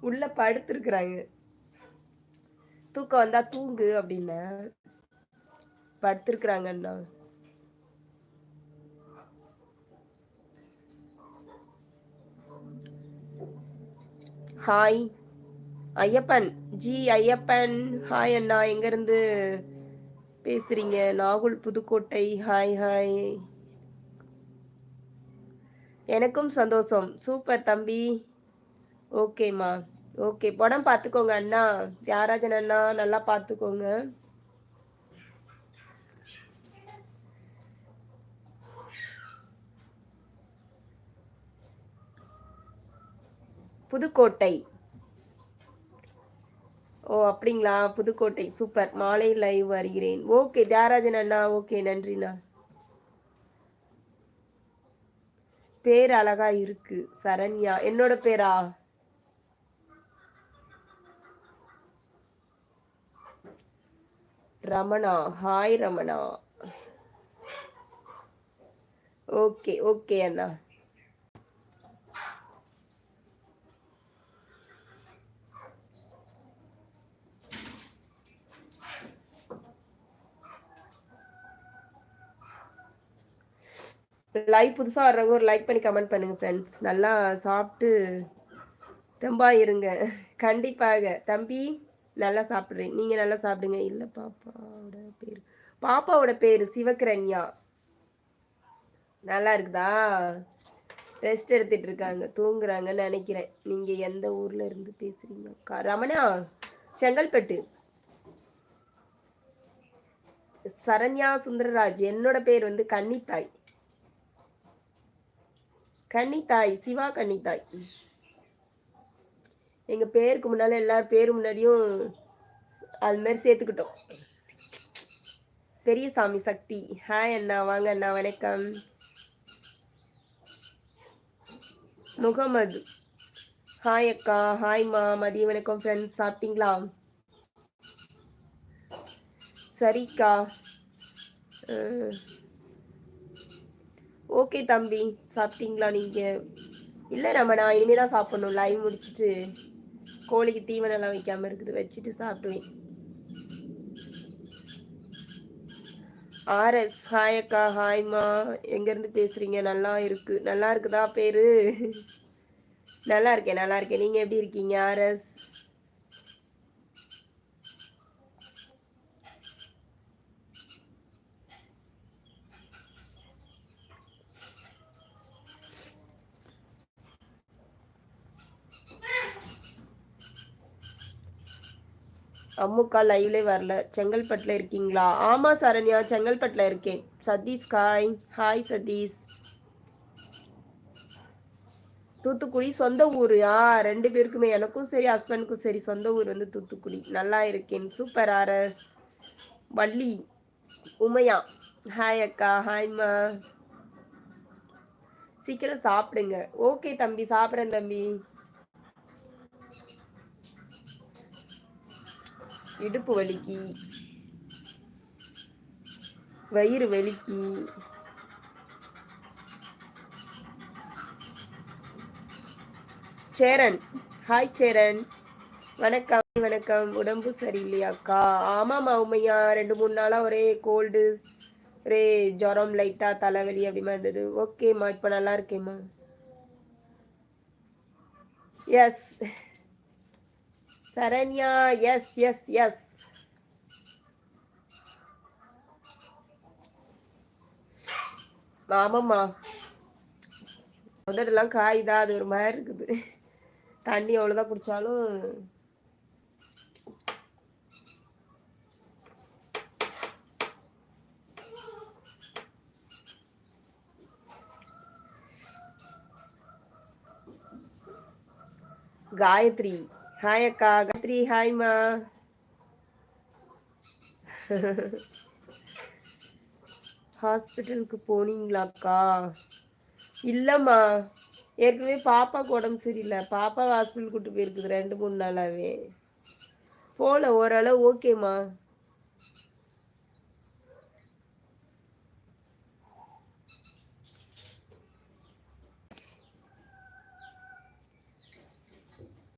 உள்ள படுத்துருக்குறாங்க. தூக்கம் வந்தா தூங்கு அப்படின்னு படுத்திருக்கிறாங்கண்ணா. ஹாய் ஐயப்பன் ஜி ஐயப்பன் ஹாய் அண்ணா. எங்கேருந்து பேசுறீங்க? நாகுல் புதுக்கோட்டை. ஹாய் ஹாய் எனக்கும் சந்தோஷம். சூப்பர் தம்பி. ஓகேம்மா. ஓகே படம் பார்த்துக்கோங்க அண்ணா. தியாகராஜன் அண்ணா நல்லா பார்த்துக்கோங்க. புதுக்கோட்டை. ஓ அப்படிங்களா? புதுக்கோட்டை. சூப்பர். மாலை லைவ் வருகிறேன் ஓகே தியாகராஜன் அண்ணா. ஓகே நன்றிண்ணா. பேர் அழகா இருக்கு. சரண்யா. என்னோட பேரா? Ramana hi Ramana. Okay okay அண்ணா. லைவ் புதுசாக வர்றவங்க ஒரு லைக் பண்ணி கமெண்ட் பண்ணுங்க ஃப்ரெண்ட்ஸ் நல்லா சாப்பிட்டு தெம்பா இருங்க கண்டிப்பாக. தம்பி? நல்லா சாப்பிட்றேன். நீங்கள் நல்லா சாப்பிடுங்க. இல்லை பாப்பாவோட பேர். பாப்பாவோட பேர் சிவகிரண்யா. நல்லா இருக்குதா? ரெஸ்ட் எடுத்துட்டு இருக்காங்க. தூங்குறாங்கன்னு நினைக்கிறேன். நீங்கள் எந்த ஊரில் இருந்து பேசுகிறீங்க ரமணா செங்கல்பட்டு. சரண்யா சுந்தரராஜ். என்னோட பேர் வந்து கன்னித்தாய். கன்னித்தாய் சிவா கன்னித்தாய். எங்க பேருக்கு முன்னால எல்லார் பேரு முன்னாடியும் அது மாதிரி சேர்த்துக்கிட்டோம். பெரியசாமி சக்தி. ஹாய் அண்ணா வாங்க அண்ணா வணக்கம். முகமது. ஹாய் அக்கா ஹாய்மா மதிய வணக்கம் ஃப்ரெண்ட்ஸ் சாப்பிட்டீங்களா? சரிக்கா. ஓகே தம்பி சாப்பிட்டீங்களா நீங்கள் இல்லை நம்ம நான் இனிமேல் தான் சாப்பிட்ணும் லைவ் முடிச்சுட்டு. கோழிக்கு தீவனம்லாம் வைக்காமல் இருக்குது வச்சுட்டு சாப்பிடுவேன். ஆர்எஸ் ஹாய் அக்கா ஹாய்மா எங்கேருந்து பேசுகிறீங்க நல்லா இருக்கு. நல்லா இருக்குதா பேர்? நல்லா இருக்கேன் நல்லா இருக்கேன். நீங்கள் எப்படி இருக்கீங்க ஆர்எஸ் அம்முக்கா லைவ்லே வரல. செங்கல்பட்டில் இருக்கீங்களா? ஆமாம் சரண்யா செங்கல்பட்டில் இருக்கேன். சதீஷ் காய் ஹாய் சதீஷ். தூத்துக்குடி சொந்த ஊர். ஆ ரெண்டு பேருக்குமே. எனக்கும் சரி ஹஸ்பண்டுக்கும் சரி சொந்த ஊர் வந்து தூத்துக்குடி. நல்லா இருக்கேன். Super RS Valli Umaiya. Hi அக்கா. ஹாய்மா சீக்கிரம் சாப்பிடுங்க. ஓகே தம்பி. சாப்பிட்றேன் தம்பி. இடுப்பு வலிக்கு. வயிறு வலிக்கு. சேரன். ஹாய் சேரன். வணக்கம் வணக்கம். உடம்பு சரியில்லையாக்கா? ஆமாம்மா உமையா. ரெண்டு மூணு நாளாக ஒரே கோல்டு ஒரே ஜுரம் லைட்டாக தலைவலி அப்படிமா இருந்தது. ஓகேம்மா இப்போ நல்லா இருக்கேம்மா. Yes Saranya yes yes yes ஆமாம்மா காய் தான் அது ஒரு மாதிரி இருக்குது. தண்ணி எவ்வளோதான் குடித்தாலும் காயத்ரி. ஹாய் அக்கா. கத்ரி ஹாய்மா ஹாஸ்பிட்டலுக்கு போனீங்களாக்கா இல்லைம்மா. ஏற்கனவே பாப்பாவுக்கு உடம்பு சரியில்லை. பாப்பா ஹாஸ்பிட்டல் கூட்டு போயிருக்குது ரெண்டு மூணு நாளாவே. போகல ஓரளவு ஓகேம்மா.